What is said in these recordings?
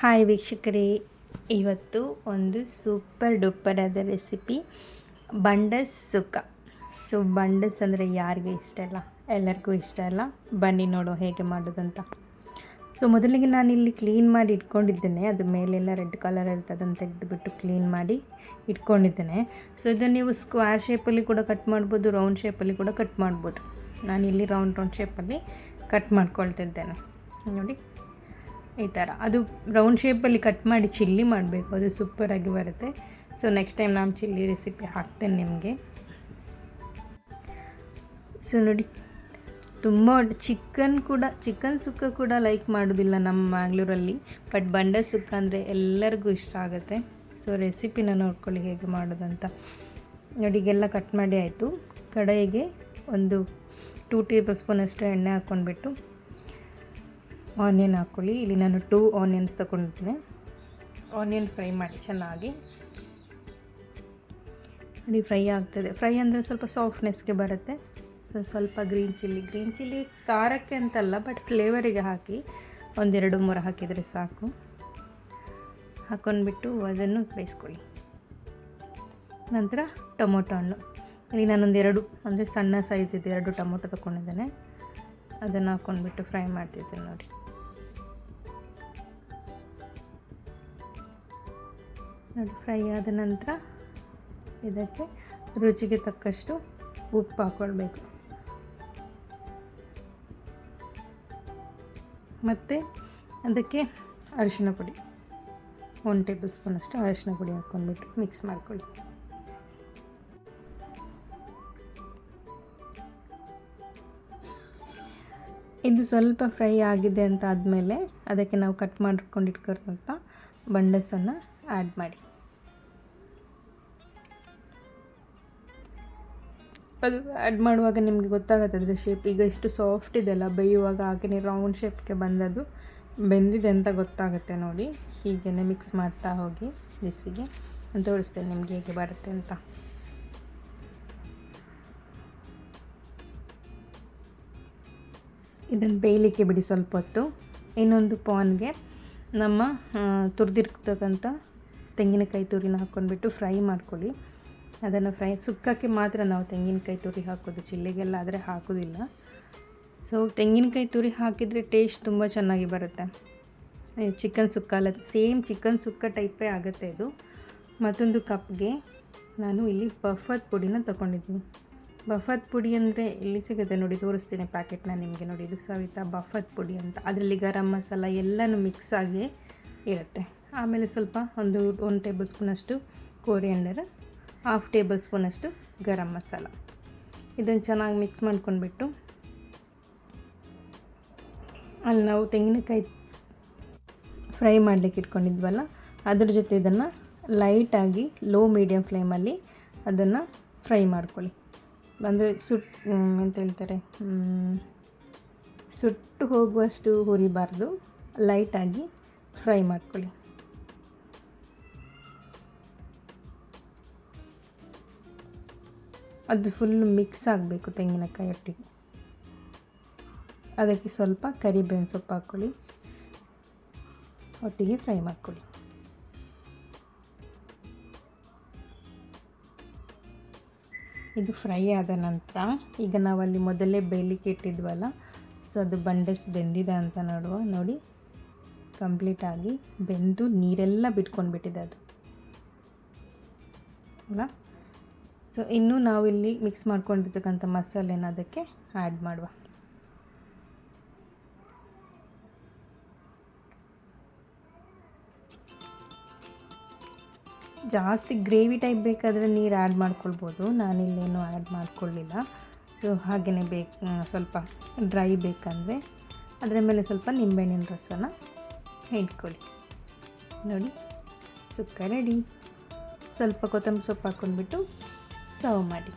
Hi ವೀಕ್ಷಕರೇ, ಇವತ್ತು ಒಂದು ಸೂಪರ್ ಡೂಪರ್ ಆದ ರೆಸಿಪಿ ಬಂಡಸ್ ಸುಕ್ಕ. ಸೊ, ಬಂಡಸ್ ಅಂದರೆ ಯಾರಿಗೂ ಇಷ್ಟ ಇಲ್ಲ, ಎಲ್ಲರಿಗೂ ಇಷ್ಟ ಇಲ್ಲ, ಬನ್ನಿ ನೋಡು ಹೇಗೆ ಮಾಡೋದಂತ. ಸೊ, ಮೊದಲಿಗೆ ನಾನು ಇಲ್ಲಿ ಕ್ಲೀನ್ ಮಾಡಿ ಇಟ್ಕೊಂಡಿದ್ದೇನೆ, ಅದು ಮೇಲೆಲ್ಲ ರೆಡ್ ಕಲರ್ ಇರುತ್ತೆ ಅದನ್ನು ತೆಗೆದುಬಿಟ್ಟು ಕ್ಲೀನ್ ಮಾಡಿ ಇಟ್ಕೊಂಡಿದ್ದೇನೆ. ಸೊ, ಇದನ್ನು ನೀವು ಸ್ಕ್ವೇರ್ ಶೇಪಲ್ಲಿ ಕೂಡ ಕಟ್ ಮಾಡ್ಬೋದು ರೌಂಡ್ ಶೇಪಲ್ಲಿ ಕೂಡ ಕಟ್ ಮಾಡ್ಬೋದು. ಇಲ್ಲಿ ರೌಂಡ್ ರೌಂಡ್ ಶೇಪಲ್ಲಿ ಕಟ್ ಮಾಡ್ಕೊಳ್ತಿದ್ದೇನೆ. ನೋಡಿ. ಈ ಥರ. ಅದು ರೌಂಡ್ ಶೇಪಲ್ಲಿ ಕಟ್ ಮಾಡಿ ಚಿಲ್ಲಿ ಮಾಡಬೇಕು. ಅದು ಸೂಪರಾಗಿ ಬರುತ್ತೆ. ಸೊ ನೆಕ್ಸ್ಟ್ ಟೈಮ್ ನಾನು ಚಿಲ್ಲಿ ರೆಸಿಪಿ ಹಾಕ್ತೇನೆ ನಿಮಗೆ. ಸೊ ನೋಡಿ, ತುಂಬ ಚಿಕನ್ ಕೂಡ ಚಿಕನ್ ಸುಕ್ಕ ಕೂಡ ಲೈಕ್ ಮಾಡೋದಿಲ್ಲ ನಮ್ಮ ಮ್ಯಾಂಗ್ಳೂರಲ್ಲಿ ಬಟ್ ಬಂಡ ಸುಕ್ಕ ಅಂದರೆ ಎಲ್ಲರಿಗೂ ಇಷ್ಟ ಆಗುತ್ತೆ. ಸೊ ರೆಸಿಪಿನ ನೋಡ್ಕೊಳ್ಳಿ ಹೇಗೆ ಮಾಡೋದಂತ. ನೋಡಿ, ಈಗೆಲ್ಲ ಕಟ್ ಮಾಡಿ ಆಯಿತು. ಕಡೆಗೆ ಒಂದು ಟೂ ಟೇಬಲ್ ಸ್ಪೂನಷ್ಟು ಎಣ್ಣೆ ಹಾಕ್ಕೊಂಡ್ಬಿಟ್ಟು ಆನಿಯನ್ ಹಾಕ್ಕೊಳ್ಳಿ. ಇಲ್ಲಿ ನಾನು ಟೂ ಆನಿಯನ್ಸ್ ತಗೊಂಡಿದ್ದೀನಿ ಆನಿಯನ್ ಫ್ರೈ ಮಾಡಿ, ಚೆನ್ನಾಗಿ. ನೋಡಿ ಫ್ರೈ ಆಗ್ತದೆ. ಫ್ರೈ ಅಂದರೆ ಸ್ವಲ್ಪ ಸಾಫ್ಟ್ನೆಸ್ಗೆ ಬರುತ್ತೆ. ಸೊ ಸ್ವಲ್ಪ ಗ್ರೀನ್ ಚಿಲ್ಲಿ ಗ್ರೀನ್ ಚಿಲ್ಲಿ ಖಾರಕ್ಕೆ ಅಂತಲ್ಲ ಬಟ್ ಫ್ಲೇವರಿಗೆ ಹಾಕಿ ಒಂದೆರಡು ಮೂರು ಹಾಕಿದರೆ ಸಾಕು. ಹಾಕ್ಕೊಂಡ್ಬಿಟ್ಟು ಅದನ್ನು ಬೇಯಿಸ್ಕೊಳ್ಳಿ. ನಂತರ ಟೊಮೊಟೊ ಹಣ್ಣು. ಇಲ್ಲಿ ನಾನೊಂದೆರಡು, ಅಂದರೆ ಸಣ್ಣ ಸೈಜ್ ಇದೆ, ಎರಡು ಟೊಮೊಟೊ ತೊಗೊಂಡಿದ್ದೇನೆ. ಅದನ್ನು ಹಾಕ್ಕೊಂಡ್ಬಿಟ್ಟು ಫ್ರೈ ಮಾಡ್ತಿದ್ದೆ ನೋಡಿ. ನೋಡಿ ಫ್ರೈ ಆದ ನಂತರ ಇದಕ್ಕೆ ರುಚಿಗೆ ತಕ್ಕಷ್ಟು ಉಪ್ಪು ಹಾಕ್ಕೊಳ್ಬೇಕು ಮತ್ತು ಅದಕ್ಕೆ ಅರಿಶಿನ ಪುಡಿ ಒನ್ ಟೇಬಲ್ ಸ್ಪೂನಷ್ಟು ಅರಿಶಿನ ಪುಡಿ ಹಾಕ್ಕೊಂಡ್ಬಿಟ್ಟು ಮಿಕ್ಸ್ ಮಾಡ್ಕೊಳ್ಳಿ. ಇದು ಸ್ವಲ್ಪ ಫ್ರೈ ಆಗಿದೆ ಅಂತ ಆದಮೇಲೆ ಅದಕ್ಕೆ ನಾವು ಕಟ್ ಮಾಡಿಕೊಂಡಿಟ್ಕಂಥ ಬಂಡಸನ್ನು ಆ್ಯಡ್ ಮಾಡಿ. ಅದು ಆ್ಯಡ್ ಮಾಡುವಾಗ ನಿಮಗೆ ಗೊತ್ತಾಗುತ್ತೆ ಅದರ ಶೇಪ್ ಈಗ ಇಷ್ಟು ಸಾಫ್ಟ್ ಇದೆಲ್ಲ, ಬೇಯುವಾಗ ಹಾಗೆಯೇ ರೌಂಡ್ ಶೇಪ್ಗೆ ಬಂದದು ಬೆಂದಿದೆ ಅಂತ ಗೊತ್ತಾಗುತ್ತೆ ನೋಡಿ. ಹೀಗೆ ಮಿಕ್ಸ್ ಮಾಡ್ತಾ ಹೋಗಿ ಬಿಸಿಗೆ ತೋರಿಸ್ತೇನೆ ನಿಮಗೆ ಹೇಗೆ ಬರುತ್ತೆ ಅಂತ. ಇದನ್ನು ಬೇಯಲಿಕ್ಕೆ ಬಿಡಿ ಸ್ವಲ್ಪ ಹೊತ್ತು. ಇನ್ನೊಂದು ಪಾನ್ಗೆ ನಮ್ಮ ತುರಿದಿರ್ತಕ್ಕಂಥ ತೆಂಗಿನಕಾಯಿ ತುರಿನ ಹಾಕ್ಕೊಂಡ್ಬಿಟ್ಟು ಫ್ರೈ ಮಾಡ್ಕೊಳ್ಳಿ. ಅದನ್ನು ಫ್ರೈ, ಸುಕ್ಕಕ್ಕೆ ಮಾತ್ರ ನಾವು ತೆಂಗಿನಕಾಯಿ ತುರಿ ಹಾಕೋದು, ಚಿಲ್ಲಿಗೆಲ್ಲ ಆದರೆ ಹಾಕೋದಿಲ್ಲ. ಸೊ ತೆಂಗಿನಕಾಯಿ ತುರಿ ಹಾಕಿದರೆ ಟೇಸ್ಟ್ ತುಂಬ ಚೆನ್ನಾಗಿ ಬರುತ್ತೆ. ಚಿಕನ್ ಸುಕ್ಕ ಅಲ್ಲ ಸೇಮ್ ಚಿಕನ್ ಸುಕ್ಕ ಟೈಪೇ ಆಗುತ್ತೆ ಇದು. ಮತ್ತೊಂದು ಕಪ್ಗೆ ನಾನು ಇಲ್ಲಿ ಬಫತ್ ಪುಡಿನ ತೊಗೊಂಡಿದ್ದೀನಿ. ಬಫತ್ ಪುಡಿ ಅಂದರೆ ಇಲ್ಲಿ ಸಿಗುತ್ತೆ ನೋಡಿ, ತೋರಿಸ್ತೀನಿ ಪ್ಯಾಕೆಟ್ನ ನಿಮಗೆ ನೋಡಿ. ಇದು ಸವಿತಾ ಬಫತ್ ಪುಡಿ ಅಂತ. ಅದರಲ್ಲಿ ಗರಂ ಮಸಾಲ ಎಲ್ಲನೂ ಮಿಕ್ಸ್ ಆಗಿ ಇರುತ್ತೆ. ಆಮೇಲೆ ಸ್ವಲ್ಪ ಒಂದು ಒಂದು ಟೇಬಲ್ ಸ್ಪೂನಷ್ಟು ಕೋರಿಯಂಡರ್ ಹಾಫ್ ಟೇಬಲ್ ಸ್ಪೂನಷ್ಟು ಗರಂ ಮಸಾಲ. ಇದನ್ನು ಚೆನ್ನಾಗಿ ಮಿಕ್ಸ್ ಮಾಡ್ಕೊಂಡ್ಬಿಟ್ಟು ಅಲ್ಲಿ ನಾವು ತೆಂಗಿನಕಾಯಿ ಫ್ರೈ ಮಾಡಲಿಕ್ಕೆ ಇಟ್ಕೊಂಡಿದ್ವಲ್ಲ, ಅದ್ರ ಜೊತೆ ಇದನ್ನು ಲೈಟಾಗಿ ಲೋ ಮೀಡಿಯಮ್ ಫ್ಲೇಮಲ್ಲಿ ಅದನ್ನು ಫ್ರೈ ಮಾಡ್ಕೊಳ್ಳಿ. ಅಂದರೆ ಸುಟ್ ಅಂತ ಹೇಳ್ತಾರೆ ಸುಟ್ಟು ಹೋಗುವಷ್ಟು ಹುರಿಬಾರ್ದು, ಲೈಟಾಗಿ ಫ್ರೈ ಮಾಡ್ಕೊಳ್ಳಿ. ಅದು ಫುಲ್ ಮಿಕ್ಸ್ ಆಗಬೇಕು ತೆಂಗಿನಕಾಯಿ ಒಟ್ಟಿಗೆ ಅದಕ್ಕೆ ಸ್ವಲ್ಪ ಕರಿಬೇವಿನ ಸೊಪ್ಪು ಹಾಕ್ಕೊಳ್ಳಿ. ಒಟ್ಟಿಗೆ ಫ್ರೈ ಮಾಡ್ಕೊಳ್ಳಿ. ಇದು ಫ್ರೈ ಆದ ನಂತರ ಈಗ ನಾವಲ್ಲಿ ಮೊದಲೇ ಬೇಯಲಿಕ್ಕೆ ಇಟ್ಟಿದ್ವಲ್ಲ ಸೊ ಅದು ಬಂಡೆಸ್ ಬೆಂದಿದೆ ಅಂತ ನೋಡುವ. ನೋಡಿ ಕಂಪ್ಲೀಟಾಗಿ ಬೆಂದು ನೀರೆಲ್ಲ ಬಿಟ್ಕೊಂಡು ಬಿಟ್ಟಿದೆ ಅದು. ಅಲ್ಲ? ಸೊ ಇನ್ನು ನಾವಿಲ್ಲಿ ಮಿಕ್ಸ್ ಮಾಡ್ಕೊಂಡಿರ್ತಕ್ಕಂಥ ಮಸಾಲೆನ ಅದಕ್ಕೆ ಆ್ಯಡ್ ಮಾಡುವ. ಜಾಸ್ತಿ ಗ್ರೇವಿ ಟೈಪ್ ಬೇಕಾದರೆ ನೀರು ಆ್ಯಡ್ ಮಾಡ್ಕೊಳ್ಬೋದು. ನಾನಿಲ್ಲೇನು ಆ್ಯಡ್ ಮಾಡ್ಕೊಳ್ಳಿಲ್ಲ ಸೊ ಹಾಗೆಯೇ ಬೇಕು ಸ್ವಲ್ಪ ಡ್ರೈ ಬೇಕಂದರೆ ಅದರ ಮೇಲೆ ಸ್ವಲ್ಪ ನಿಂಬೆಹಣ್ಣಿನ ರಸನ ಇಟ್ಕೊಳ್ಳಿ. ನೋಡಿ, ಸುಕ್ಕ ರೆಡಿ ಸ್ವಲ್ಪ ಕೊತ್ತಂಬರಿ ಸೊಪ್ಪು ಹಾಕ್ಕೊಂಡ್ಬಿಟ್ಟು ಸರ್ವ್ ಮಾಡಿ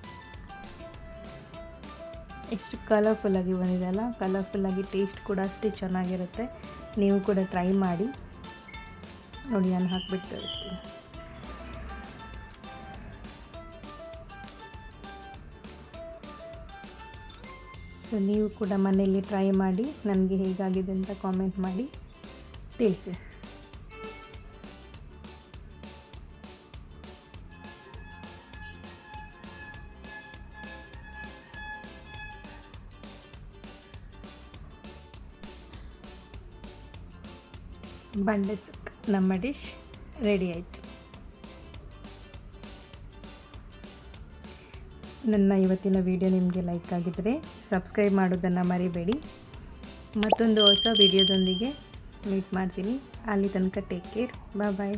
ಎಷ್ಟು ಕಲರ್ಫುಲ್ಲಾಗಿ ಬಂದಿದೆ ಅಲ್ಲ? ಕಲರ್ಫುಲ್ಲಾಗಿ ಟೇಸ್ಟ್ ಕೂಡ ಅಷ್ಟೇ ಚೆನ್ನಾಗಿರುತ್ತೆ. ನೀವು ಕೂಡ ಟ್ರೈ ಮಾಡಿ. ನೋಡಿ, ನಾನು ಹಾಕ್ಬಿಟ್ಟು ತೋರಿಸ್ತೀನಿ. ಸೊ ನೀವು ಕೂಡ ಮನೆಯಲ್ಲಿ ಟ್ರೈ ಮಾಡಿ. ನನಗೆ ಹೇಗಾಗಿದೆ ಅಂತ ಕಾಮೆಂಟ್ ಮಾಡಿ. ತಿಳಿಸಿ. ಬಂಡೆ ಸುಕ್ ನಮ್ಮ ಡಿಶ್ ರೆಡಿ ಆಯಿತು. ನನ್ನ ಇವತ್ತಿನ ವಿಡಿಯೋ ನಿಮಗೆ ಲೈಕ್ ಆಗಿದ್ದರೆ ಸಬ್ಸ್ಕ್ರೈಬ್ ಮಾಡೋದನ್ನು ಮರಿಬೇಡಿ. ಮತ್ತೊಂದು ಹೊಸ ವಿಡಿಯೋದೊಂದಿಗೆ ಮೀಟ್ ಮಾಡ್ತೀನಿ. ಅಲ್ಲಿ ತನಕ ಟೇಕ್ ಕೇರ್ ಬಾಯ್ ಬಾಯ್